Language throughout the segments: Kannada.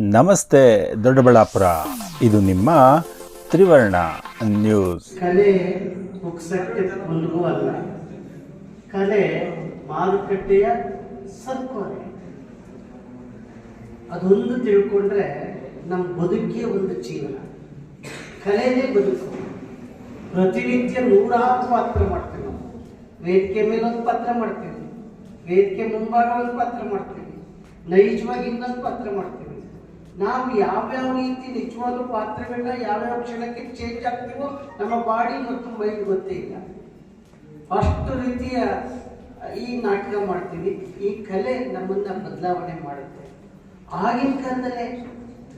ನಮಸ್ತೆ ದೊಡ್ಡಬಳ್ಳಾಪುರ. ಇದು ನಿಮ್ಮ ತ್ರಿವರ್ಣ ನ್ಯೂಸ್. ಕಲೆ ಪುಕ್ಸಟ್ಟೆ ಹುಲ್ಗೂ ಅಲ್ಲ. ಕಲೆ ಮಾರುಕಟ್ಟೆಯ ಸರ್ಕೋಲೆ. ಅದೊಂದು ತಿಳ್ಕೊಂಡ್ರೆ ನಮ್ಮ ಬದುಕೇ ಒಂದು ಜೀವನ. ಕಲೆಯೇ ಬದುಕು. ಪ್ರತಿನಿತ್ಯ ನೂರಾರು ಪಾತ್ರ ಮಾಡ್ತೀವಿ ನಾವು. ವೇದಿಕೆ ಮೇಲೆ ಒಂದು ಪಾತ್ರ ಮಾಡ್ತೀವಿ. ವೇದಿಕೆ ಮುಂಭಾಗ ಒಂದು ಪಾತ್ರ ಮಾಡ್ತೀವಿ. ನೈಜವಾಗಿ ಇನ್ನೊಂದು ಪಾತ್ರ ಮಾಡ್ತೀವಿ. ನಾವು ಯಾವ್ಯಾವ ರೀತಿ ನಿಜವಾದ ಪಾತ್ರಗಳನ್ನ ಯಾವ್ಯಾವ ಕ್ಷಣಕ್ಕೆ ಚೇಂಜ್ ಆಗ್ತೀವೋ ನಮ್ಮ ಬಾಡಿ ಮತ್ತು ಮೈಂಡ್ ಗೊತ್ತೇ ಇಲ್ಲ. ಅಷ್ಟು ರೀತಿಯ ಈ ನಾಟಕ ಮಾಡ್ತೀವಿ, ಈ ಕಲೆ ನಮ್ಮನ್ನ ಬದಲಾವಣೆ ಮಾಡುತ್ತೆ. ಆಗಿನ ಕಾಲದಲ್ಲೇ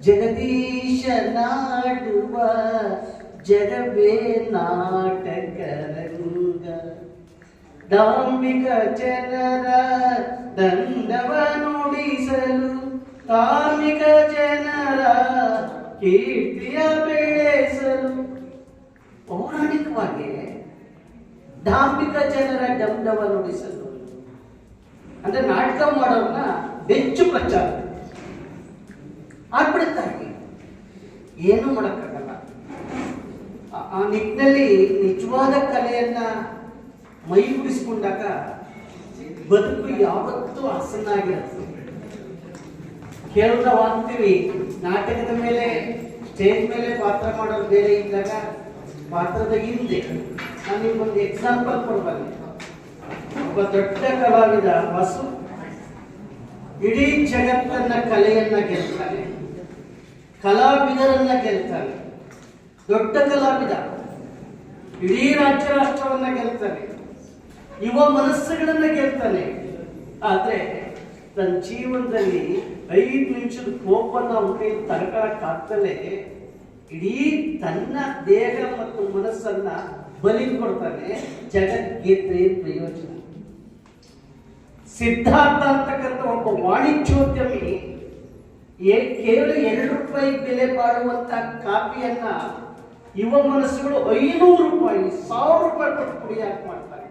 ಜಗದೀಶ ನಾಡುವ ಜಗವೇ ನಾಟಕ ರಂಗ ದಾಂಬಿಕ ಜನರ ದಂಡವ ನುಡಿಸಲು ಕಾರ್ಮಿಕ ಜನರ ಕೀರ್ತಿಯ ಬೆಳೆಸಲು. ಪೌರಾಣಿಕವಾಗಿ ಧಾರ್ಮಿಕ ಜನರ ಡಂಡವ ನುಡಿಸಲು ಅಂದ್ರೆ ನಾಟಕ ಮಾಡೋರ್ನ ಬೆಚ್ಚು ಪ್ರಚಾರ. ಆಗ್ಬಿಡುತ್ತಾಗಿ. ಏನು ಮಾಡೋಕ್ಕಾಗಲ್ಲ. ಆ- ಆ ನಿಟ್ಟಿನಲ್ಲಿ ನಿಜವಾದ ಕಲೆಯನ್ನ ಮೈಗೂಡಿಸ್ಕೊಂಡಾಗ ಬದುಕು ಯಾವತ್ತೂ ಹಸನಾಗಿರುತ್ತೆ ಕೇಳಿದ್ರೆ ಹೋಗ್ತೀವಿ ನಾಟಕದ ಮೇಲೆ, ಸ್ಟೇಜ್ ಮೇಲೆ ಪಾತ್ರ ಮಾಡೋದು ಬೇರೆ ಇದ್ದಾಗ ಪಾತ್ರದ ಹಿಂದೆ ನಾನು ನಿಮ್ಗೊಂದು ಎಕ್ಸಾಂಪಲ್ ಕೊಡ್ಬಲ್ಲೆ. ಒಬ್ಬ ದೊಡ್ಡ ಕಲಾವಿದ ವಸು ಇಡೀ ಜಗತ್ತನ್ನ ಕಲೆಯನ್ನ ಗೆಲ್ತಾನೆ. ಕಲಾವಿದರನ್ನ ಗೆಲ್ತಾನೆ. ದೊಡ್ಡ ಕಲಾವಿದ ಇಡೀ ರಾಜ್ಯ ರಾಷ್ಟ್ರವನ್ನ ಗೆಲ್ತಾನೆ. ಯುವ ಮನಸ್ಸುಗಳನ್ನ ಗೆಲ್ತಾನೆ. ಆದ್ರೆ ತನ್ನ ಜೀವನದಲ್ಲಿ ಐದು ನಿಮಿಷದ ಕೋಪನ ಅವ್ರ ಕೈ ತಡ್ಕೊಳಕ್ಕಾಗ್ತಲೇ ಇಡೀ ತನ್ನ ದೇಹ ಮತ್ತು ಮನಸ್ಸನ್ನ ಬಲಿ ಕೊಡ್ತಾನೆ ಜಗದ್ಗೀತೆ ಪ್ರಯೋಜನ. ಸಿದ್ಧಾರ್ಥ ಅಂತಕ್ಕಂಥ ಒಬ್ಬ ವಾಣಿಜ್ಯೋದ್ಯಮಿ ಕೇವಲ ಎರಡು ರೂಪಾಯಿ ಬೆಲೆ ಬಾಳುವಂತ ಕಾಪಿಯನ್ನ ಯುವ ಮನಸ್ಸುಗಳು ಐನೂರು ರೂಪಾಯಿ, ಸಾವಿರ ರೂಪಾಯಿ ಕೊಟ್ಟು ಕುಡಿಯಾಕ ಮಾಡ್ತಾರೆ.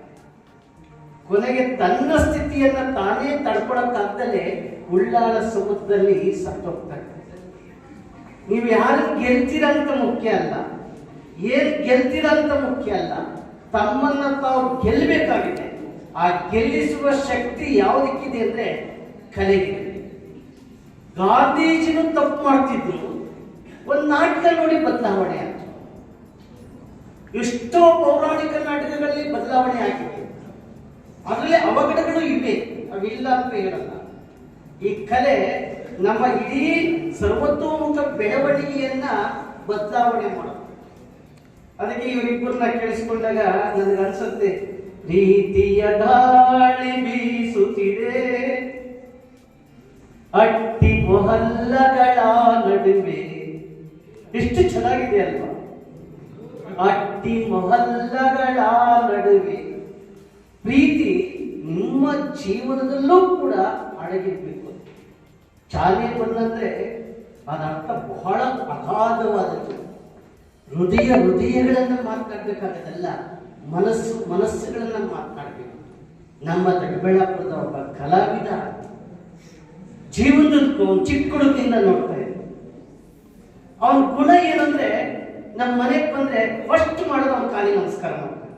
ಕೊನೆಗೆ ತನ್ನ ಸ್ಥಿತಿಯನ್ನ ತಾನೇ ತಡ್ಕೊಳಕ್ಕಾಗ್ದಲೇ ಉಳ್ಳಾಳ ಸಮುದ್ರದಲ್ಲಿ ಸತ್ತೋಗ್ತಾರೆ. ನೀವು ಯಾರು ಗೆಲ್ತಿರಂತ ಮುಖ್ಯ ಅಲ್ಲ, ಏನ್ ಗೆಲ್ತಿರಂತ ಮುಖ್ಯ ಅಲ್ಲ, ತಮ್ಮನ್ನ ತಾವು ಗೆಲ್ಲಬೇಕಾಗಿದೆ. ಆ ಗೆಲ್ಲಿಸುವ ಶಕ್ತಿ ಯಾವುದಕ್ಕಿದೆ ಅಂದ್ರೆ ಕಲೆಗೆ. ಗಾಂಧೀಜಿನೂ ತಪ್ಪು ಮಾಡ್ತಿದ್ರು. ಒಂದು ನಾಟಕ ನೋಡಿ ಬದಲಾವಣೆ ಆಯ್ತು. ಎಷ್ಟೋ ಪೌರಾಣಿಕ ನಾಟಕಗಳಲ್ಲಿ ಬದಲಾವಣೆ ಆಗಿದೆ. ಅದರಲ್ಲಿ ಅವಘಡಗಳು ಇವೆ, ಅವಿಲ್ಲ ಅಂತ ಹೇಳಲ್ಲ. ಈ ಕಲೆ ನಮ್ಮ ಇಡೀ ಸರ್ವತೋಮುಖ ಬೆಳವಣಿಗೆಯನ್ನ ಬದಲಾವಣೆ ಮಾಡುತ್ತೆ. ಅದಕ್ಕೆ ಇವರಿಬ್ಬರನ್ನ ಕೇಳಿಸಿಕೊಂಡಾಗ ನನಗೆ ಅನ್ಸುತ್ತೆ ಪ್ರೀತಿಯ ಗಾಳಿ ಬೀಸುತ್ತಿದೆ, ಅಟ್ಟಿ ಮೊಹಲ್ಲಗಳ ನಡುವೆ. ಎಷ್ಟು ಚೆನ್ನಾಗಿದೆ ಅಲ್ವಾ? ಅಟ್ಟಿ ಮೊಹಲ್ಲಗಳ ನಡುವೆ. ಪ್ರೀತಿ ನಿಮ್ಮ ಜೀವನದಲ್ಲೂ ಕೂಡ ಅಡಗಿರ್ಬೇಕು. ಚಾಲೆ ಬಂದಂದ್ರೆ ಅದರ್ಥ ಬಹಳ ಅಗಾಧವಾದದ್ದು. ಹೃದಯ ಹೃದಯಗಳನ್ನು ಮಾತನಾಡ್ಬೇಕಾಗದಲ್ಲ ಮನಸ್ಸು ಮನಸ್ಸುಗಳನ್ನ ಮಾತನಾಡಬೇಕು. ನಮ್ಮ ದೊಡ್ಡಬಳ್ಳಾಪುರದ ಒಬ್ಬ ಕಲಾವಿದ ಜೀವನದಕ್ಕೂ ಚಿಕ್ಕ ಹುಡುಗಿಯಿಂದ ನೋಡ್ತಾ ಇದ್ದ. ಅವನ ಗುಣ ಏನಂದ್ರೆ ನಮ್ಮ ಮನೆಗೆ ಬಂದ್ರೆ ಫಸ್ಟ್ ಮಾಡೋದು ಅವನ ಕಾಲಿ ನಮಸ್ಕಾರ ಮಾಡ್ತಾನೆ.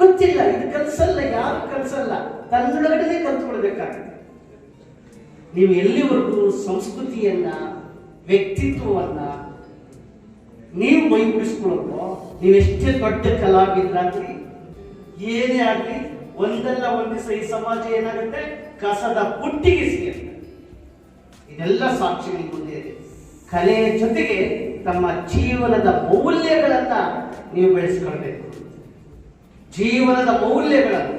ಗೊತ್ತಿಲ್ಲ, ಇದು ಕಲ್ಸಲ್ಲ, ಯಾರು ಕಲ್ಸಲ್ಲ. ತನ್ನೊಳಗಡೆ ಕಲ್ತ್ಕೊಳ್ಬೇಕಾಗುತ್ತೆ. ನೀವು ಎಲ್ಲಿವರೆಗೂ ಸಂಸ್ಕೃತಿಯನ್ನ, ವ್ಯಕ್ತಿತ್ವವನ್ನ ನೀವು ಮೈಗೂಡಿಸ್ಕೊಳ್ಳೋ ನೀವೆಷ್ಟೇ ದೊಡ್ಡ ಕಲಾವಿದ್ರಾಗ್ಲಿ, ಏನೇ ಆಗ್ಲಿ, ಒಂದಲ್ಲ ಒಂದು ದಿವಸ ಈ ಸಮಾಜ ಏನಾಗುತ್ತೆ? ಕಸದ ಪುಟ್ಟಿಗೆ ಸಿಗುತ್ತೆ ಇದೆಲ್ಲ ಸಾಕ್ಷಿಗಳ ಮುಂದೆ ಇದೆ. ಕಲೆಯ ಜೊತೆಗೆ ತಮ್ಮ ಜೀವನದ ಮೌಲ್ಯಗಳನ್ನ ನೀವು ಬೆಳೆಸ್ಕೊಳ್ಬೇಕು. ಜೀವನದ ಮೌಲ್ಯಗಳನ್ನು.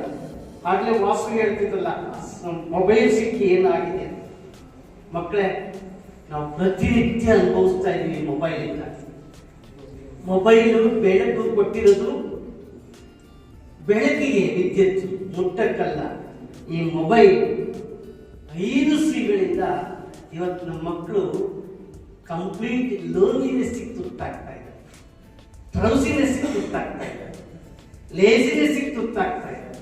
ಆಗ್ಲೇ ವಾಸು ಹೇಳ್ತಿದ್ದಲ್ಲ ಮೊಬೈಲ್ ಸಿಕ್ಕಿ ಏನಾಗಿದೆ. ಮಕ್ಕಳೇ, ನಾವು ಪ್ರತಿನಿತ್ಯ ಅನುಭವಿಸ್ತಾ ಇದ್ದೀವಿ ಮೊಬೈಲ್ ಇಂದ ಮೊಬೈಲು ಬೆಳಕು ಕೊಟ್ಟಿರೋದು ಬೆಳಕಿಗೆ ವಿದ್ಯುತ್, ಮುಟ್ಟಕ್ಕಲ್ಲ. ಈ ಮೊಬೈಲ್ ಐದು ಸಿಗಳಿಂದ ಇವತ್ತು ನಮ್ಮ ಮಕ್ಕಳು ಕಂಪ್ಲೀಟ್ ಲರ್ನಿಂಗ್ ತುತ್ತಾಗ್ತಾ ಇದೆ. ಟ್ರೌಸಿನೆಸ್ ತುತ್ತಾಗ್ತಾ ಇದೆ. ಲೇಸಿನೆಸ್ ತುತ್ತಾಗ್ತಾ ಇದೆ.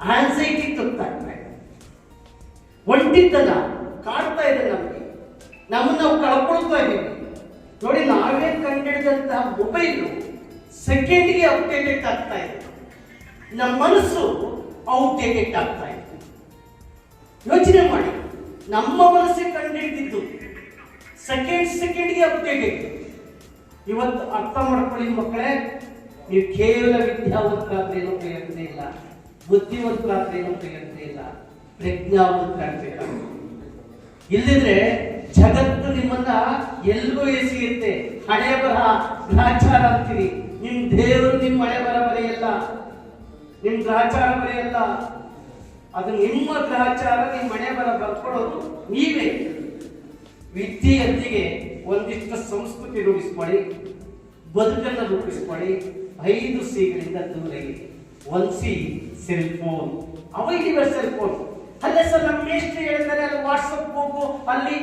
ಆನ್ಸೈಟಿ ತುತ್ತಾಗ್ತಾ ಇದೆ. ಒಂಟಿತನ ಕಾಡ್ತಾ ಇದೆ ನಮಗೆ. ನಮ್ಮನ್ನು ನಾವು ಕಳ್ಕೊಳ್ತಾ ಇದ್ದೀವಿ ನೋಡಿ, ನಾವೇ ಕಂಡಿಡಿದಂತಹ ಮೊಬೈಲು ಸೆಕೆಂಡ್ಗೆ ಅಪ್ಡೇಟೆಡ್ ಆಗ್ತಾ ಇದೆ. ನಮ್ಮ ಮನಸ್ಸು ಔಟ್ಡೇಟೆಡ್ ಆಗ್ತಾ ಇದೆ. ಯೋಚನೆ ಮಾಡಿ. ನಮ್ಮ ಮನಸ್ಸೇ ಕಂಡಿಡಿದಿದ್ದು ಸೆಕೆಂಡ್ ಸೆಕೆಂಡ್ಗೆ ಅಪ್ಡೇಟೆಡ್ ಇವತ್ತು ಅರ್ಥ ಮಾಡ್ಕೊಳ್ಳಿ ಮಕ್ಕಳೇ, ನೀವು ಕೇವಲ ವಿದ್ಯಾವಂತರಾದ್ರೇನು ಪ್ರಯತ್ನ ಇಲ್ಲ ಬುದ್ಧಿವಂತರಾದ್ರೇನು ಪ್ರಯತ್ನ ಇಲ್ಲ, ಪ್ರಜ್ಞಾವಂತರಾಗಬೇಕಾಗುತ್ತೆ. ಇಲ್ಲದಿದ್ರೆ ಜಗತ್ತು ನಿಮ್ಮನ್ನ ಎಲ್ಗೂ ಎಸೆಯುತ್ತೆ. ಹಣೆ ಬರಹ, ಗ್ರಾಚಾರ ಅಂತೀರಿ. ನಿಮ್ ದೇವರು ನಿಮ್ಮ ಹಣೆ ಬರ ಬರೆಯಲ್ಲ. ನಿಮ್ ಗ್ರಾಚಾರ ಬರೆಯಲ್ಲ. ಅದು ನಿಮ್ಮ ಗ್ರಹಚಾರ ನಿಮ್ಮ ಮನೆ ಬರ ಬರ್ಕೊಳ್ಳೋದು ನೀವೇ. ವಿದ್ಯೆಯೊಂದಿಗೆ ಒಂದಿಷ್ಟು ಸಂಸ್ಕೃತಿ ರೂಪಿಸ್ಕೊಳ್ಳಿ, ಬದುಕನ್ನು ರೂಪಿಸ್ಕೊಳ್ಳಿ. ಐದು ಸಿಗಳಿಂದ ದೂರ ಇರಿ one C cell phone available phone ಅಲ್ಲೇ ಸರ್, ನಮ್ಮ ಮೇಸ್ಟ್ರಿ ಹೇಳ್ತಾರೆ ಅಲ್ಲಿ ವಾಟ್ಸಪ್ ಹೋಗು, ಅಲ್ಲಿ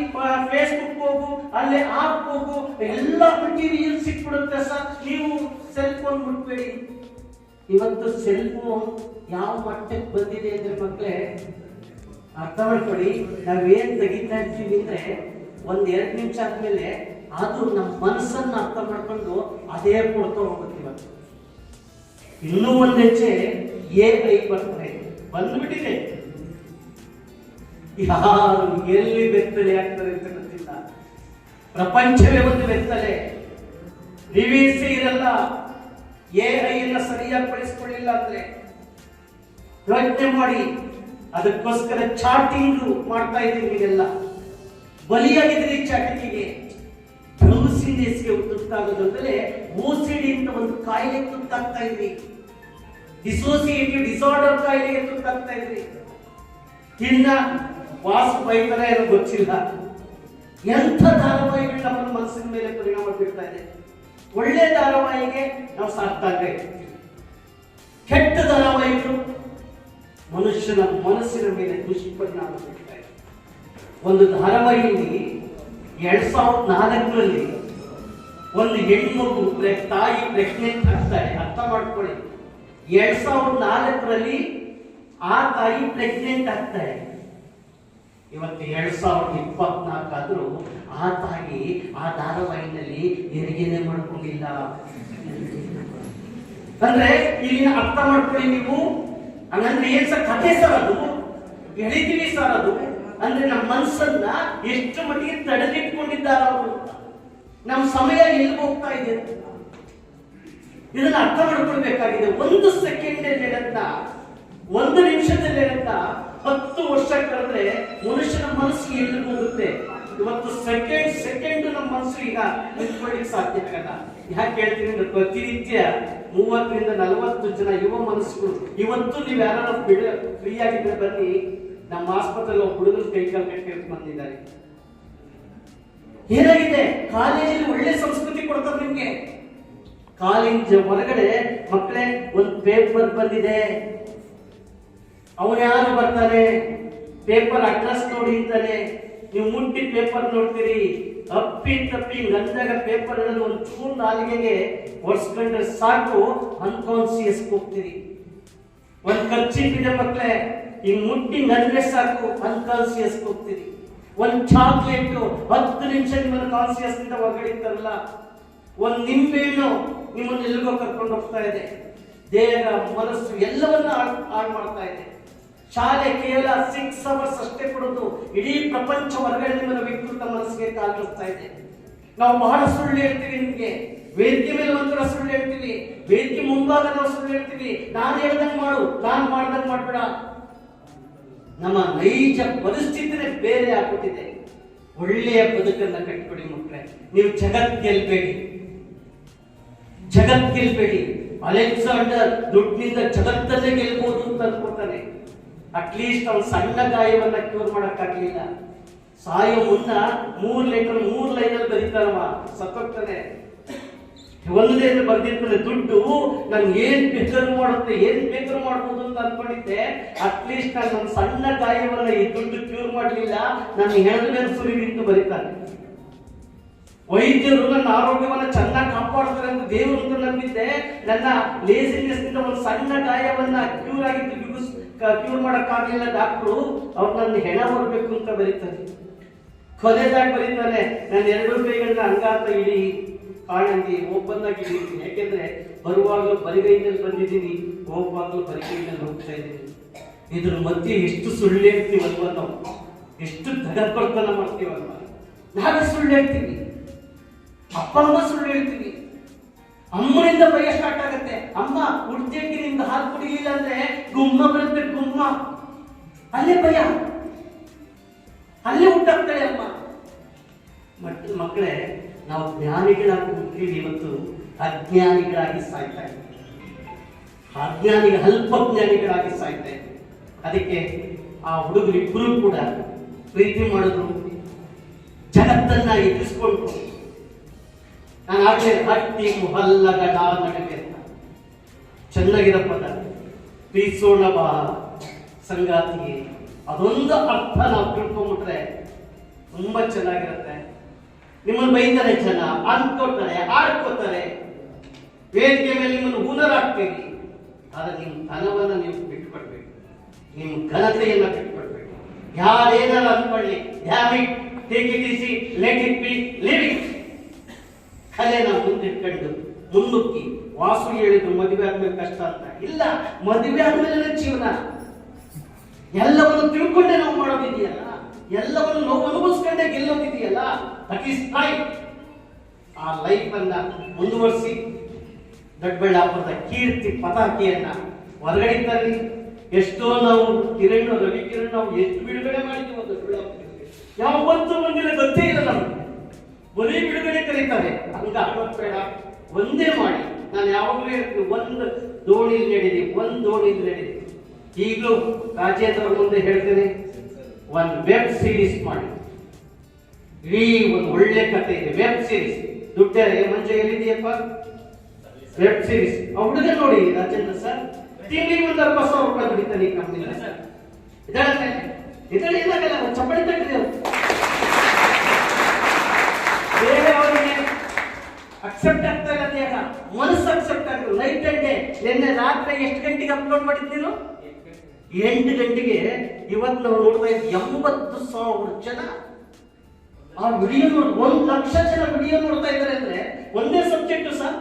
ಫೇಸ್ಬುಕ್ ಹೋಗು, ಅಲ್ಲಿ ಆಪ್ ಹೋಗು, ಎಲ್ಲ ಮೆಟೀರಿಯಲ್ ಸಿಕ್ಬಿಡುತ್ತೆ ಸರ್. ನೀವು ಸೆಲ್ ಫೋನ್ ಮುಟ್ಬೇಡಿ. ಇವತ್ತು ಸೆಲ್ ಫೋನ್ ಯಾವ ಮಟ್ಟಕ್ಕೆ ಬಂದಿದೆ ಅಂದ್ರೆ ಮಕ್ಕಳೇ ಅರ್ಥ ಮಾಡ್ಕೊಳ್ಳಿ. ನಾವೇನ್ ತೆಗಿತಾ ಇರ್ತೀವಿ ಅಂದ್ರೆ ಒಂದ್ ಎರಡ್ ನಿಮಿಷ ಆದ್ಮೇಲೆ ಅದು ನಮ್ಮ ಮನಸ್ಸನ್ನ ಅರ್ಥ ಮಾಡ್ಕೊಂಡು ಅದೇ ಕೊಡ್ತಾ ಹೋಗುತ್ತೆ ಇವತ್ತು. ಇನ್ನೂ ಒಂದ್ ಹೆಜ್ಜೆ ಎ ಐ ಬರ್ತಾರೆ. ಬಂದ್ಬಿಟ್ಟಿದೆ. ಯಾರು ಎಲ್ಲಿ ಬೆತ್ತಲೆ ಆಗ್ತದೆ ಅಂತ ಗೊತ್ತಿಲ್ಲ. ಪ್ರಪಂಚವೇ ಒಂದು ಬೆತ್ತಲೆ. ನೀವೇ ಇರಲ್ಲ. ಎ ಐ ಅನ್ನ ಸರಿಯಾಗಿ ಪಡಿಸ್ಕೊಳ್ಳಿಲ್ಲ ಅಂದ್ರೆ ಯೋಚನೆ ಮಾಡಿ. ಅದಕ್ಕೋಸ್ಕರ ಚಾಟಿಂಗ್ ಮಾಡ್ತಾ ಇದ್ದೀವಿ ಇದೆಲ್ಲ ಬಲಿಯಾಗಿದ್ದೀರಿ ಚಾಟಿಂಗಿಗೆ. ಬ್ರೌಸಿಂಗ್ ತುತ್ತಾಗೋದಂದ್ರೆ ಓಸಿಡಿ ಅಂತ ಒಂದು ಕಾಯಿಲೆ ತುತ್ತಾಗ್ತಾ ಇದ್ರಿ. ಡಿಸೋಸಿಯೇಟಿವ್ ಡಿಸಾರ್ಡರ್ ಕಾಯಿಲೆಗೆ ತುತ್ತಾಗ್ತಾ ಇದ್ರಿ. ಇನ್ನ ವಾಸ್ ಏನೋ ಗೊತ್ತಿಲ್ಲ. ಎಂಥ ಧಾರಾವಾಹಿಗಳು ನಮ್ಮ ಮನಸ್ಸಿನ ಮೇಲೆ ಪರಿಣಾಮ ಬೀರ್ತಾ ಇದೆ. ಒಳ್ಳೆ ಧಾರಾವಾಹಿಗೆ ನಾವು ಸಾಕ್ತಾಗ ಕೆಟ್ಟ ಧಾರಾವಾಹಿಗಳು ಮನುಷ್ಯನ ಮನಸ್ಸಿನ ಮೇಲೆ ದುಷ್ಪರಿಣಾಮ ಬೀರ್ತಾ ಇದೆ. ಒಂದು ಧಾರಾವಾಹಿಯಲ್ಲಿ ಎರಡ್ ಸಾವಿರದ ನಾಲ್ಕರಲ್ಲಿ ಒಂದು ಹೆಣ್ಮಗು ತಾಯಿ ಪ್ರೆಗ್ನೆಂಟ್ ಆಗ್ತಾರೆ ಅರ್ಥ ಮಾಡ್ಕೊಳ್ಳಿ. ಎರಡ್ ಸಾವಿರದ ನಾಲ್ಕರಲ್ಲಿ ಆ ತಾಯಿ ಪ್ರೆಗ್ನೆಂಟ್ ಆಗ್ತಾಳೆ ಇವತ್ತು ಎರಡ್ ಸಾವಿರದ ಇಪ್ಪತ್ನಾಲ್ಕಾದ್ರೂ ಆ ತಾಯಿ ಆ ಧಾರಾವಾಹಿನಲ್ಲಿ ಹೆರಿಗೆನೆ ಮಾಡ್ಕೊಂಡಿಲ್ಲ. ಅಂದ್ರೆ ಇಲ್ಲಿ ಅರ್ಥ ಮಾಡ್ಕೊಳ್ಳಿ ನೀವು. ಹಂಗಂದ್ರೆ ಏನ್ ಸರ್ ಕಥೆ ಸರ್ ಅದು? ಎಳಿತೀವಿ ಸರ್ ಅದು. ಅಂದ್ರೆ ನಮ್ಮ ಮನಸ್ಸನ್ನ ಎಷ್ಟು ಮಟ್ಟಿಗೆ ತಡೆದಿಟ್ಕೊಂಡಿದ್ದಾರೆ ಅವರು ನಮ್ಮ ಸಮಯ ಎಲ್ಲಿ ಹೋಗ್ತಾ ಇದೆ. ಇದನ್ನ ಅರ್ಥ ಮಾಡ್ಕೊಳ್ಬೇಕಾಗಿದೆ. ಒಂದು ಸೆಕೆಂಡ್ ಅಲ್ಲಿ ಒಂದು ನಿಮಿಷದಲ್ಲಿ ನಡೆದ ಹತ್ತು ವರ್ಷ ಕಳೆದ್ರೆ ಮನುಷ್ಯನ ಮನಸ್ಸು ಎಲ್ಲಿ ಹೋಗುತ್ತೆ? ಇವತ್ತು ಸೆಕೆಂಡ್ ಸೆಕೆಂಡ್ ನಮ್ಮ ಮನಸ್ಸು ಈಗ ನಿಂತ್ಕೊಳ್ಳಿಕ್ಕೆ ಸಾಧ್ಯ ಆಗಲ್ಲ. ಯಾಕೆ ಹೇಳ್ತೀನಿ ಅಂದ್ರೆ ಪ್ರತಿನಿತ್ಯ ಮೂವತ್ತರಿಂದ ನಲವತ್ತು ಜನ ಯುವ ಮನಸ್ಸುಗಳು, ಇವತ್ತು ನೀವು ಯಾರು ಬಿಡ ಫ್ರೀ ಆಗಿದ್ರೆ ಬನ್ನಿ. ನಮ್ಮ ಆಸ್ಪತ್ರೆ ಒಬ್ಬ ಹುಡುಗರು ಕೈ ಕಾಲು ಕಟ್ಟಿ ಬಂದಿದ್ದಾರೆ. ಏನಾಗಿದೆ? ಕಾಲೇಜಲ್ಲಿ ಒಳ್ಳೆ ಸಂಸ್ಕೃತಿ ಕೊಡ್ತಾರೆ ನಿಮ್ಗೆ. ಕಾಲೇಜ್ ಹೊರಗಡೆ ಮಕ್ಕಳೇ, ಒಂದು ಪೇಪರ್ ಬಂದಿದೆ. ಅವನು ಯಾರು ಬರ್ತಾನೆ ಪೇಪರ್ ಅಡ್ರೆಸ್ ನೋಡಿ ಅಂತಾನೆ. ನೀವು ಮುಟ್ಟಿ ಪೇಪರ್ ನೋಡ್ತೀರಿ. ಅಪ್ಪಿ ತಪ್ಪಿ ಗಂದಾಗ ಪೇಪರ್ ಒಂದು ಚೂರು ನಾಲಿಗೆಗೆ ಒಡ್ಸ್ಕೊಂಡ್ರೆ ಸಾಕು ಅನ್ಕಾನ್ಸಿಯಸ್ ಹೋಗ್ತೀರಿ. ಒಂದ್ ಖರ್ಚಿಗಿದೆ ಮಕ್ಕಳೇ ಈ ಮುಟ್ಟಿ ನಂದ್ರೆ ಸಾಕು ಅನ್ಕಾನ್ಸಿಯಸ್ ಹೋಗ್ತೀರಿ. ಒಂದ್ ಚಾಕ್ಲೇಟ್ ಹತ್ತು ನಿಮಿಷ ನಿಮ್ಮನ್ನು ಕಾನ್ಸಿಯಸ್ ಇಂದ ಹೊರಗಡಿತಾರಲ್ಲ ಒಂದ್ ನಿಂಬೆಹಣ್ಣು ನಿಮ್ಮನ್ನು ಎಲ್ಲಿಗೋ ಕರ್ಕೊಂಡು ಹೋಗ್ತಾ ಇದೆ. ದೇಹ ಮನಸ್ಸು ಎಲ್ಲವನ್ನ ಹಾಳು ಮಾಡ್ತಾ ಇದೆ. ಶಾಲೆ ಕೇವಲ ಸಿಕ್ಸ್ ಅವರ್ಸ್ ಅಷ್ಟೇ ಕೊಡೋದು. ಇಡೀ ಪ್ರಪಂಚ ಹೊರಗಡೆ ನಿಮ್ಮನ್ನ ವಿಕೃತ ಮನಸ್ಸಿಗೆ ಕಾಲಿಸ್ತಾ ಇದೆ. ನಾವು ಬಹಳ ಸುಳ್ಳು ಹೇಳ್ತೀವಿ ನಿಮಗೆ. ವೇದಿಕೆ ಮೇಲೆ ಒಂಥರ ಸುಳ್ಳು ಹೇಳ್ತೀವಿ. ವೇದಿಕೆ ಮುಂಭಾಗ ನಾವು ಸುಳ್ಳು ಹೇಳ್ತೀವಿ. ನಾನು ಹೇಳ್ದಂಗೆ ಮಾಡು, ನಾನು ಮಾಡ್ದಂಗೆ ಮಾಡ್ಬೇಡ. ನಮ್ಮ ನೈಜ ಪರಿಸ್ಥಿತಿನೇ ಬೇರೆ ಆಗ್ಬಿಟ್ಟಿದೆ. ಒಳ್ಳೆಯ ಬದುಕನ್ನ ಕಟ್ಬಿಡಿ ಮಕ್ಕಳೇ. ನೀವು ಜಗತ್ ಗೆಲ್ಬೇಡಿ ಜಗತ್ ಗೆಲ್ಬೇಡಿ ಅಲೆಕ್ಸಾಂಡರ್ ದುಡ್ಡಿನಿಂದ ಜಗತ್ತಲ್ಲೇ ಗೆಲ್ಬಹುದು ಅಂತ ಅನ್ಕೊಳ್ತಾನೆ. ಅಟ್ಲೀಸ್ಟ್ ನಮ್ಮ ಸಣ್ಣ ಗಾಯವನ್ನ ಕ್ಯೂರ್ ಮಾಡಕ್ಕಾಗ್ಲಿಲ್ಲ ಸಾಯೋ ಮುನ್ನ ಮೂರ್ ಲೀಟರ್ ಮೂರ್ ಲೈನಲ್ಲಿ ಬರೀತಾರವ. ಸತ್ತೋಗ್ತಾನೆ. ಒಂದೇ ಬರ್ದಿರ್ತಾನೆ ದುಡ್ಡು ನಾನು ಏನ್ ಬೇಕಾದ್ರೂ ಮಾಡುತ್ತೆ, ಏನ್ ಬೇಕಾದ್ರೂ ಮಾಡ್ಬೋದು ಅಂತ ಅನ್ಕೊಂಡಿದ್ದೆ. ಅಟ್ಲೀಸ್ಟ್ ನಾನು ನನ್ನ ಸಣ್ಣ ಗಾಯವನ್ನ ಈ ದುಡ್ಡು ಕ್ಯೂರ್ ಮಾಡ್ಲಿಲ್ಲ. ನನ್ನ ಹೆಣದ ಮೇಲೆ ಸುರಿ ನಿಂತು ಬರೀತಾನೆ. ವೈದ್ಯರು ನನ್ನ ಆರೋಗ್ಯವನ್ನ ಚೆನ್ನಾಗಿ ಕಾಪಾಡ್ತಾರೆ ಅಂತ ದೇವರು ನಂಬಿದ್ದೆ. ನನ್ನ ಲೇಸಿನೆಸ್ನಿಂದ ಒಂದು ಸಣ್ಣ ಗಾಯವನ್ನ ಕ್ಯೂರ್ ಆಗಿದ್ದು ಕ್ಯೂರ್ ಮಾಡಕ್ಕಾಗಲಿಲ್ಲ ಡಾಕ್ಟ್ರು. ಅವ್ರು ನನ್ನ ಹೆಣ ಬರಬೇಕು ಅಂತ ಬರೀತಾರೆ ಕೊನೆದಾಗಿ ಬರೀತಾನೆ, ನನ್ನ ಎರಡು ಕೈಗಳನ್ನ ಅಂಗಾತ ಇಡಿ, ಕಾಣಂಗಿ ಓಪನ್ ಆಗಿ ಹಿಡಿತೀನಿ ಯಾಕೆಂದ್ರೆ ಬರುವಾಗಲೂ ಬರಿಗೈನಲ್ಲಿ ಬಂದಿದ್ದೀನಿ, ಹೋಗುವಾಗಲೂ ಬರಿಗೈನಲ್ಲಿ ಹೋಗ್ತಾ ಇದ್ದೀನಿ. ಇದ್ರ ಮಧ್ಯೆ ಎಷ್ಟು ಸುಳ್ಳು ಹೇಳ್ತೀವಲ್ವ ನಾವು? ಎಷ್ಟು ಧಗಪರ್ತನ ಮಾಡ್ತೀವಲ್ವ? ನಾವೇ ಸುಳ್ಳು ಹೇಳ್ತೀವಿ. ಅಪ್ಪ ಅಮ್ಮ ಸುಳ್ಳು ಹೇಳ್ತೀವಿ ಅಮ್ಮನಿಂದ ಭಯ ಸ್ಟಾರ್ಟ್ ಆಗುತ್ತೆ. ಅಮ್ಮ ನಿಮ್ಗೆ ಹಾಲು ಕುಡಿಲಿಲ್ಲ ಅಂದ್ರೆ ಗುಮ್ಮ ಬರುತ್ತೆ, ಗುಮ್ಮ. ಅಲ್ಲೇ ಭಯ ಅಲ್ಲೇ ಹುಟ್ಟಾಗ್ತಾಳೆ ಅಮ್ಮ. ಮಕ್ಕಳೇ, ನಾವು ಜ್ಞಾನಿಗಳಾಗಿ ಹುಟ್ಟಿದೀವಿ ಇವತ್ತು ಅಜ್ಞಾನಿಗಳಾಗಿ ಸಾಯ್ತಾ ಇದ್ದೀವಿ. ಅಲ್ಪ ಜ್ಞಾನಿಗಳಾಗಿ ಸಾಯ್ತಾ ಇದ್ದೀವಿ. ಅದಕ್ಕೆ ಆ ಹುಡುಗರಿಬ್ಬರು ಕೂಡ ಪ್ರೀತಿ ಮಾಡಿದ್ರು, ಜಗತ್ತನ್ನ ಎದುರಿಸ್ಕೊಂಡು ಆಗ್ಲೇ ಹಟ್ಟಿ ಮುಹಲ್ಲಗಡ ನಡುವೆ ಅಂತ ಚೆನ್ನಾಗಿರೋ ಪದ. ಪ್ರೀಸೋಣ ಬಾ ಸಂಗಾತಿಗೆ. ಅದೊಂದು ಅರ್ಥ ನಾವು ತಿಳ್ಕೊಂಡ್ಬಿಟ್ರೆ ತುಂಬಾ ಚೆನ್ನಾಗಿರುತ್ತೆ. ನಿಮ್ಮನ್ನು ಬೈತಾರೆ ಜನ ಅನ್ಕೋತಾರೆ ಆಡ್ಕೋತಾರೆ ವೇದಿಕೆ ಮೇಲೆ ನಿಮ್ಮನ್ನು ಹೂನರಾಗ್ತೀರಿ. ಆದ್ರೆ ನಿಮ್ಮ ಧನವನ್ನ ನೀವು ಬಿಟ್ಕೊಡ್ಬೇಕು. ನಿಮ್ಮ ಘನತೆಯನ್ನ ಬಿಟ್ಕೊಡ್ಬೇಕು. ಯಾರೇನಾರು ಅಂದ್ಕೊಳ್ಳಿ. Have it take it easy let it be living ಕಲೆನ ಮುಂದಿಟ್ಕೊಂಡು ಮುನ್ನುಗ್ಗಿ ವಾಸು ಹೇಳಿದ್ರು ಮದುವೆ ಆದ್ಮೇಲೆ ಕಷ್ಟ ಅಂತ. ಇಲ್ಲ, ಮದುವೆ ಆದ್ಮೇಲೆ ಜೀವನ. ಎಲ್ಲವನ್ನು ತಿಳ್ಕೊಂಡೆ ನಾವು ಮಾಡೋದಿದೆಯಲ್ಲ? ಎಲ್ಲವನ್ನು ನಾವು ಅನುಭವಿಸ್ಕೊಂಡೆ ಗೆಲ್ಲೋದಿದೆಯಲ್ಲ? ದಟ್ ಈಸ್ ಲೈಫ್ ಆ ಲೈಫ್ ಅನ್ನ ಮುಂದುವರಿಸಿ ದೊಡ್ಡಬಳ್ಳಾಪುರದ ಕೀರ್ತಿ ಪತಾಕಿಯನ್ನ ಹೊರಗಡೆ ತರಲಿ. ಎಷ್ಟೋ ನಾವು ಕಿರಣ್ ರವಿ ಕಿರಣ್ ನಾವು ಎಷ್ಟು ಬಿಡುಗಡೆ ಮಾಡಿದ್ದೀವಿ ದೊಡ್ಡಬಳ್ಳಾಪುರ ಯಾವ ಬಂತು ಗೊತ್ತೇ ಇಲ್ಲ ನಮ್ಗೆ. ಬರೀ ಬಿಡುಗಡೆ ಕರೀತಾರೆ. ಹಂಗ ಆಡೋದ್ ಬೇಡ. ಒಂದೇ ಮಾಡಿ. ನಾನು ಯಾವಾಗಲೂ ಹೇಳ್ತೀನಿ ಒಂದು ದೋಣಿಲಿ ನಡೀರಿ ಒಂದು ದೋಣಿಲಿ ನಡೀರಿ ಈಗಲೂ ರಾಜೇಂದ್ರ ಮುಂದೆ ಹೇಳ್ತೇನೆ ಒಂದು ವೆಬ್ ಸೀರೀಸ್ ಮಾಡಿ. ಇಡೀ ಒಂದು ಒಳ್ಳೆ ಕಥೆ ಇದೆ ವೆಬ್ ಸೀರೀಸ್ ದುಡ್ಡರೆ ಮಂಜ ಎಲ್ಲಿದೆಯಪ್ಪ ವೆಬ್ ಸೀರೀಸ್ ಅವ್ರು ಹುಡುಗ ನೋಡಿ ರಾಜೇಂದ್ರ ಸರ್ ತಿಂಗಳಿಗೆ ಒಂದು ಅರವತ್ತು ಸಾವಿರ ರೂಪಾಯಿ ದುಡಿತಾನೆ ಈ ಸರ್. ಇದರಲ್ಲಿ ಇದರಲ್ಲಿ ಏನಾಗಲ್ಲ ಚಪ್ಪಡಿ ತಟ್ಟಿದೆ ಅವ್ರು. ಬೇರೆ ಅವರಿಗೆ ಅಕ್ಸೆಪ್ಟ್ ಆಗ್ತಾ ಇಲ್ಲ ದೇಹ ಮನಸ್ಸು ಅಕ್ಸೆಪ್ಟ್ ನೈಟ್ ಅಂಡ್ ಡೇ ನಿನ್ನೆ ರಾತ್ರಿ ಎಷ್ಟು ಗಂಟೆಗೆ ಅಪ್ಲೋಡ್ ಮಾಡಿದ್ ನೀನು? ಎಂಟು ಗಂಟೆಗೆ. ಇವತ್ತು ನಾವು ನೋಡ್ತಾ ಇದ್ವಿ ಎಂಬತ್ತು ಸಾವಿರ ಜನ ಆ ವಿಡಿಯೋ ನೋಡಿ ಒಂದು ಲಕ್ಷ ಜನ ವಿಡಿಯೋ ನೋಡ್ತಾ ಇದ್ದಾರೆ ಅಂದ್ರೆ ಒಂದೇ ಸಬ್ಜೆಕ್ಟ್ ಸರ್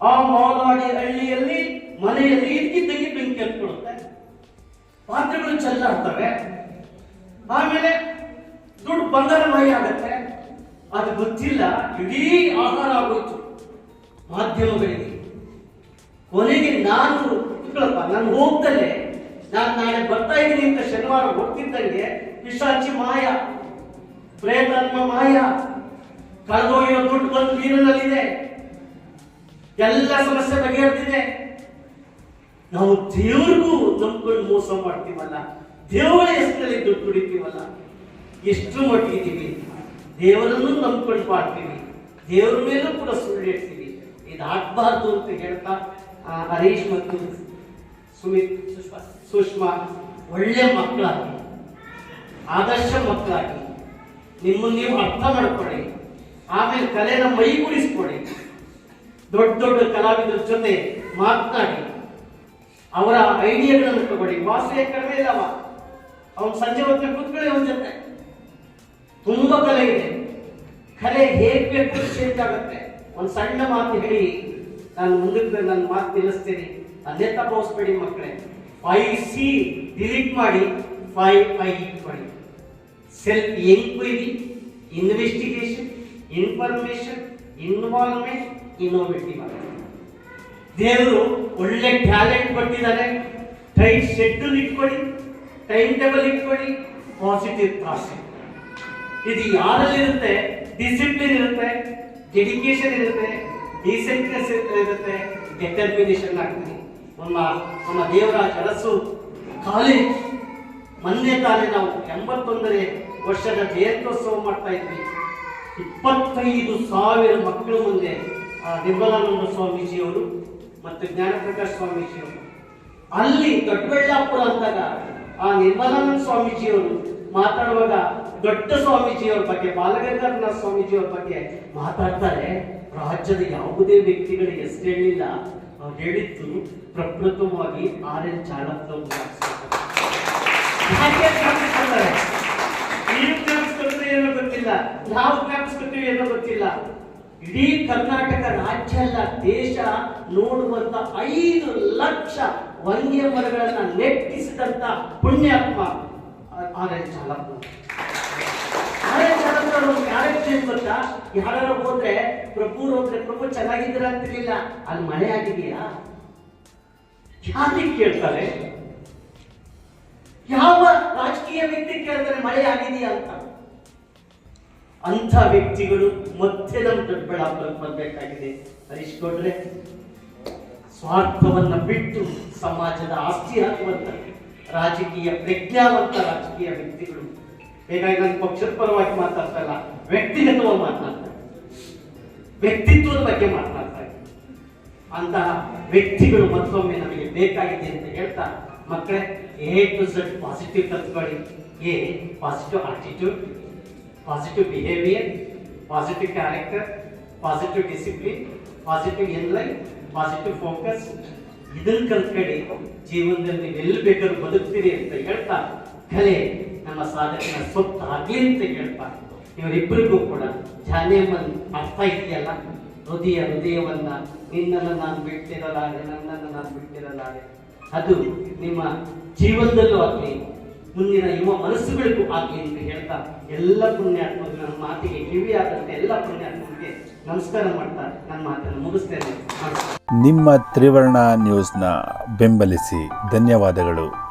ಆ ಮಾಲಾಡಿ ಹಳ್ಳಿಯಲ್ಲಿ, ಮನೆಯಲ್ಲಿ ಇದ್ದಕ್ಕಿದ್ದಂಗೆ ಬೆಂಕಿ ಹತ್ಕೊಳುತ್ತೆ ಪಾತ್ರೆಗಳು ಚೆಲ್ಲಾಡ್ತವೆ ಆಮೇಲೆ ದುಡ್ಡು ಬಂಗಾರಮಯ ಆಗತ್ತೆ. ಅದು ಗೊತ್ತಿಲ್ಲ, ಇಡೀ ಆಹಾರ ಆಗೋಯ್ತು. ಮಾಧ್ಯಮಗಳಿಗೆ ಕೊನೆಗೆ ನಾನು ಇಟ್ಕೊಳಪ್ಪ ನಾನು ಹೋಗ್ದಲ್ಲೇ ನಾನು ನಾಳೆ ಬರ್ತಾ ಇದ್ದೀನಿ ಅಂತ ಶನಿವಾರ ಹೋಗ್ತಿದ್ದಂಗೆ ಪಿಶಾಚಿ ಮಾಯ ಪ್ರೇತಾತ್ಮ ಮಾಯ ಕಳೆದೋಗಿರೋ ದುಡ್ಡು ಬಂದು ನೀರಿನಲ್ಲಿದೆ. ಎಲ್ಲ ಸಮಸ್ಯೆ ಬಗೆಹರಿದಿದೆ. ನಾವು ದೇವ್ರಿಗೂ ನಂಬ್ಕೊಂಡು ಮೋಸ ಮಾಡ್ತೀವಲ್ಲ, ದೇವರ ಹೆಸರಲ್ಲಿ ದುಡ್ಡು ಕುಡಿತೀವಲ್ಲ ಎಷ್ಟು ಮಟ್ಟಿಗಿದ್ದೀವಿ ದೇವರನ್ನು ನಂಬಿಕೊಂಡು ಮಾಡ್ತೀವಿ ದೇವರ ಮೇಲೂ ಕೂಡ ಸುಳ್ಳು ಹೇಳ್ತೀವಿ ಇದು ಅಂತ ಹೇಳ್ತಾ ಹರೀಶ್ ಮತ್ತು ಸುಮಿತ್ ಸುಷ್ಮಾ ಸುಷ್ಮಾ ಒಳ್ಳೆ ಮಕ್ಕಳಾಗಿ, ಆದರ್ಶ ಮಕ್ಕಳಾಗಿ. ನಿಮ್ಮನ್ನು ನೀವು ಅರ್ಥ ಮಾಡ್ಕೊಳ್ಳಿ. ಆಮೇಲೆ ಕಲೆನ ಮೈಗೂಡಿಸ್ಕೊಳ್ಳಿ ದೊಡ್ಡ ದೊಡ್ಡ ಕಲಾವಿದರ ಜೊತೆ ಮಾತನಾಡಿ. ಅವರ ಐಡಿಯಾಗಳನ್ನು ತಗೊಳ್ಳಿ. ವಾಸನೆ ಕಡಿಮೆ ಇಲ್ಲವ ಅವನು ಸಂಜೆ ಹೊತ್ತಿಗೆ ಕೂತ್ಕೊಳ್ಳಿ ಅವನ ಜೊತೆ. ತುಂಬಾ ಕಲೆ ಇದೆ. ಕಲೆ ಹೇಗೆ ಬೇಕು ಚೇಂಜ್ ಆಗುತ್ತೆ? ಒಂದು ಸಣ್ಣ ಮಾತು ಹೇಳಿ, ನಾನು ಮುಂದಕ್ಕೆ ನನ್ನ ಮಾತು ನಿಲ್ಲಿಸ್ತೀನಿ. ಅದೇ ತಪ್ಪಿಸ್ಬೇಡಿ ಮಕ್ಕಳೇ. ಫೈವ್ ಸಿ ಡಿಲೀಟ್ ಮಾಡಿ ಫೈವ್ ಐ ಮಾಡಿ. Self enquiry investigation information involvement innovative ಆಗುತ್ತೆ ದೇವರು ಒಳ್ಳೆ ಟ್ಯಾಲೆಂಟ್ ಕೊಟ್ಟಿದ್ದಾರೆ. ಟೈಟ್ ಶೆಡ್ಯೂಲ್ ಇಟ್ಕೊಳ್ಳಿ ಟೈಮ್ ಟೇಬಲ್ ಇಟ್ಕೊಳ್ಳಿ ಪಾಸಿಟಿವ್ ಥಾಟ್ಸ್ ಇದು ಯಾರಲ್ಲಿರುತ್ತೆ ಡಿಸಿಪ್ಲಿನ್ ಇರುತ್ತೆ ಡೆಡಿಕೇಶನ್ ಇರುತ್ತೆ ಡೀಸೆಂಟ್ನೆಸ್ ಇರುತ್ತೆ ಡೆಟರ್ಮಿನೇಷನ್ ಆಗ್ತದೆ. ನಮ್ಮ ನಮ್ಮ ದೇವರ ಕಲಸು ಕಾಲೇಜ್ ಮೊನ್ನೆ ತಾನೇ ನಾವು ಎಂಬತ್ತೊಂದನೇ ವರ್ಷದ ಜಯಂತ್ಯೋತ್ಸವ ಮಾಡ್ತಾ ಇದ್ವಿ. ಇಪ್ಪತ್ತೈದು ಸಾವಿರ ಮಕ್ಕಳು ಮುಂದೆ ಆ, ನಿರ್ಮಲಾನಂದ ಸ್ವಾಮೀಜಿಯವರು ಮತ್ತು ಜ್ಞಾನಪ್ರಕಾಶ್ ಸ್ವಾಮೀಜಿಯವರು. ಅಲ್ಲಿ ದೊಡ್ಡಬಳ್ಳಾಪುರ ಅಂದಾಗ ಆ ನಿರ್ಮಲಾನಂದ ಸ್ವಾಮೀಜಿಯವರು ಮಾತಾಡುವಾಗ ದೊಡ್ಡ ಸ್ವಾಮೀಜಿಯವ್ರ ಬಗ್ಗೆ ಬಾಲಗಂಗಾಧರನಾಥ ಸ್ವಾಮೀಜಿಯವರ ಬಗ್ಗೆ ಮಾತಾಡ್ತಾರೆ. ರಾಜ್ಯದ ಯಾವುದೇ ವ್ಯಕ್ತಿಗಳು ಹೆಸರು ಹೇಳಿಲ್ಲ, ಅವ್ರು ಹೇಳಿದ್ದು ಪ್ರಪ್ರಥಮವಾಗಿ ಆರ್? ನೀವು ಜ್ಞಾಪಿಸ್ಕೊಂಡ್ರೆ ಏನೋ ಗೊತ್ತಿಲ್ಲ, ನಾವು ಜ್ಞಾಪಿಸ್ಕೊತೀವಿ ಏನೋ ಗೊತ್ತಿಲ್ಲ. ಇಡೀ ಕರ್ನಾಟಕ ರಾಜ್ಯ ಅಲ್ಲ, ದೇಶ ನೋಡುವಂತ ಐದು ಲಕ್ಷ ವನ್ಯ ಮರಗಳನ್ನ ನೆಟ್ಟಿಸಿದಂತ ಪುಣ್ಯಾತ್ಮ. ಆರ್ ಚಾಲಕ ಆರ್ ಯಾರೇ ಅಂತ ಏನ್ ಗೊತ್ತಾ? ಯಾರು ಹೋದ್ರೆ ಪ್ರಭು ಹೋದ್ರೆ ಪ್ರಭು ಚೆನ್ನಾಗಿದ್ದೀರ ಅಂತಿರ್ಲಿಲ್ಲ ಅಲ್ಲಿ ಮಳೆ ಆಗಿದೆಯಾ? ಯಾರಿಗೆ ಕೇಳ್ತಾರೆ? ಯಾವ ರಾಜಕೀಯ ವ್ಯಕ್ತಿ ಕೇಳ್ತಾರೆ ಮಳೆ ಆಗಿದೆಯಾ ಅಂತ? ಅಂಥ ವ್ಯಕ್ತಿಗಳು ಮತ್ತೆ ನಮ್ಮ ದೊಡ್ಡಬಳ್ಳಾಪುರಕ್ಕೆ ಬರಬೇಕಾಗಿದೆ. ಹರೀಶ್ ಗೌಡ್ರೆ, ಸ್ವಾರ್ಥವನ್ನ ಬಿಟ್ಟು ಸಮಾಜದ ಆಸ್ತಿ ಹಾಕುವಂತ ರಾಜಕೀಯ, ಪ್ರಜ್ಞಾವಂತ ರಾಜಕೀಯ ವ್ಯಕ್ತಿಗಳು. ಬೇಕಾಗಿ ನಾನು ಪಕ್ಷದ ಪರವಾಗಿ ಮಾತಾಡ್ತಲ್ಲ ವ್ಯಕ್ತಿಗತವಾಗಿ ಮಾತನಾಡ್ತಾರೆ ವ್ಯಕ್ತಿತ್ವದ ಬಗ್ಗೆ ಮಾತನಾಡ್ತಾರೆ ಅಂತಹ ವ್ಯಕ್ತಿಗಳು ಮತ್ತೊಮ್ಮೆ ನಮಗೆ ಬೇಕಾಗಿದೆ ಅಂತ ಹೇಳ್ತಾ, ಮಕ್ಕಳೇ A to Z positive ಕಲ್ತ್ಕೊಳ್ಳಿ A positive attitude positive behaviour positive character positive discipline positive N Line positive focus ಇದನ್ನ ಕಲ್ತ್ಕೊಳ್ಳಿ ಜೀವನದಲ್ಲಿ ಎಲ್ಲಿ ಬೇಕಾದ್ರೂ ಬದುಕ್ತೀರಿ ಅಂತ ಹೇಳ್ತಾ ಕಲೆ ನಮ್ಮ ಸಾಧಕನ ಸ್ವತ್ತು ಆಗ್ಲಿ ಅಂತ ಹೇಳ್ತಾ ಇವರಿಬ್ಬರಿಗೂ ಕೂಡ ಜಾನೇಮನ್ ಅರ್ಥ ಇದೆಯಲ್ಲ ಹೃದಯ ಹೃದಯವನ್ನ ನಿನ್ನನ್ನು ನಾನು ಬಿಟ್ಟಿರಲಾರೆ, ನನ್ನನ್ನು ನಾನು ಬಿಟ್ಟಿರಲಾರೆ. ಅದು ನಿಮ್ಮ ಜೀವನದಲ್ಲೂ ಆಗಲಿ, ಮುಂದಿನ ಯುವ ಮನಸ್ಸುಗಳಿಗೂ ಆಗಲಿ ಅಂತ ಹೇಳ್ತಾ ಎಲ್ಲ ಪುಣ್ಯಾತ್ಮಕ ನನ್ನ ಮಾತಿಗೆ ಕಿವಿಯಾದಂತೆ ಎಲ್ಲ ಪುಣ್ಯಾತ್ಮರಿಗೆ ನಮಸ್ಕಾರ ಮಾಡ್ತಾ ನನ್ನ ಮಾತನ್ನು ಮುಗಿಸ್ತೇನೆ. ನಿಮ್ಮ ತ್ರಿವರ್ಣ ನ್ಯೂಸ್ನ ಬೆಂಬಲಿಸಿ ಧನ್ಯವಾದಗಳು.